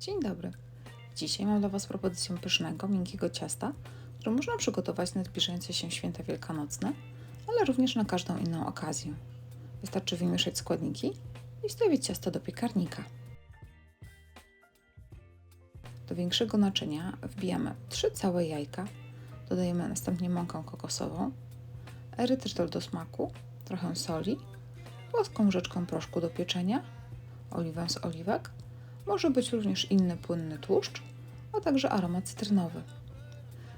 Dzień dobry. Dzisiaj mam dla Was propozycję pysznego, miękkiego ciasta, które można przygotować na zbliżające się święta wielkanocne, ale również na każdą inną okazję. Wystarczy wymieszać składniki i wstawić ciasto do piekarnika. Do większego naczynia wbijamy 3 całe jajka, dodajemy następnie mąkę kokosową, erytrytol do smaku, trochę soli, płaską łyżeczką proszku do pieczenia, oliwę z oliwek, może być również inny płynny tłuszcz, a także aromat cytrynowy.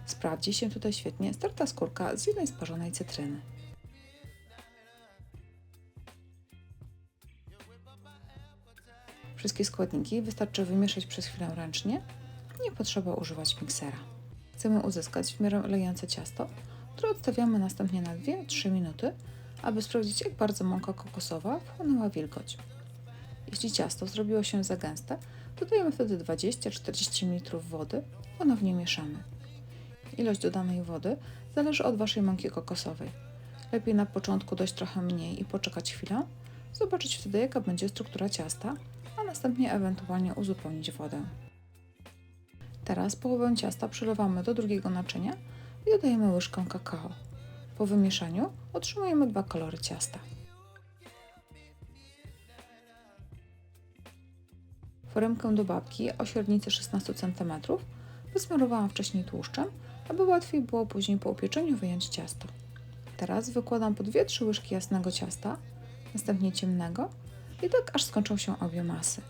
Sprawdzi się tutaj świetnie sterta skórka z jednej sparzonej cytryny. Wszystkie składniki wystarczy wymieszać przez chwilę ręcznie, nie potrzeba używać miksera. Chcemy uzyskać w miarę lejące ciasto, które odstawiamy następnie na 2-3 minuty, aby sprawdzić jak bardzo mąka kokosowa wchłonęła wilgoć. Jeśli ciasto zrobiło się za gęste, dodajemy wtedy 20-40 ml wody, ponownie mieszamy. Ilość dodanej wody zależy od Waszej mąki kokosowej. Lepiej na początku dać trochę mniej i poczekać chwilę, zobaczyć wtedy jaka będzie struktura ciasta, a następnie ewentualnie uzupełnić wodę. Teraz połowę ciasta przelewamy do drugiego naczynia i dodajemy łyżkę kakao. Po wymieszaniu otrzymujemy dwa kolory ciasta. Foremkę do babki o średnicy 16 cm wysmarowałam wcześniej tłuszczem, aby łatwiej było później po upieczeniu wyjąć ciasto. Teraz wykładam po 2-3 łyżki jasnego ciasta, następnie ciemnego i tak aż skończą się obie masy.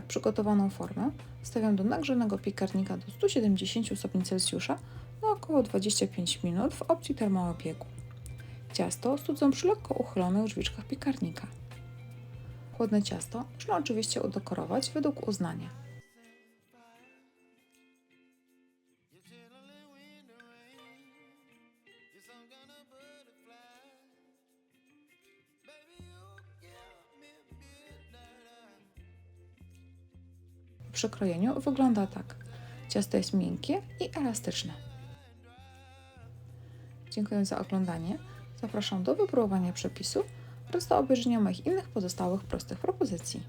Tak przygotowaną formę stawiam do nagrzanego piekarnika do 170 stopni Celsjusza na około 25 minut w opcji termoobiegu. Ciasto studzą przy lekko uchylonych drzwiczkach piekarnika. Chłodne ciasto można oczywiście udekorować według uznania. W przekrojeniu wygląda tak. Ciasto jest miękkie i elastyczne. Dziękuję za oglądanie. Zapraszam do wypróbowania przepisu oraz do obejrzenia moich innych pozostałych prostych propozycji.